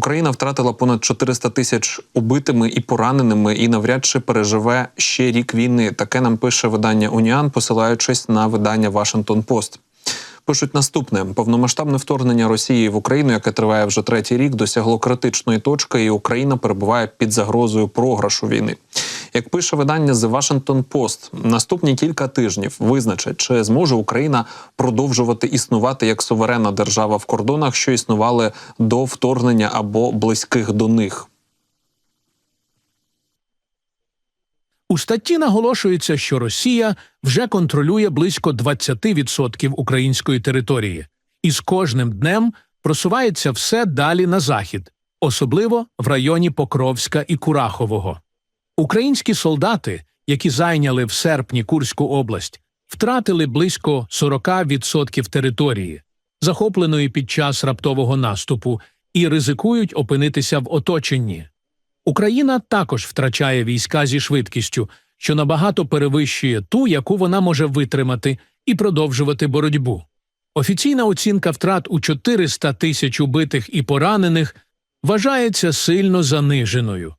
Україна втратила понад 400 тисяч убитими і пораненими, і навряд чи переживе ще рік війни. Таке нам пише видання Уніан, посилаючись на видання Вашингтон Пост. Пишуть наступне: повномасштабне вторгнення Росії в Україну, яке триває вже третій рік, досягло критичної точки, і Україна перебуває під загрозою програшу війни. Як пише видання The Washington Post, наступні кілька тижнів визначать, чи зможе Україна продовжувати існувати як суверенна держава в кордонах, що існували до вторгнення або близьких до них. У статті наголошується, що Росія вже контролює близько 20% української території, і з кожним днем просувається все далі на захід, особливо в районі Покровська і Курахового. Українські солдати, які зайняли в серпні Курську область, втратили близько 40% території, захопленої під час раптового наступу, і ризикують опинитися в оточенні. Україна також втрачає війська зі швидкістю, що набагато перевищує ту, яку вона може витримати і продовжувати боротьбу. Офіційна оцінка втрат у 400 тисяч убитих і поранених вважається сильно заниженою.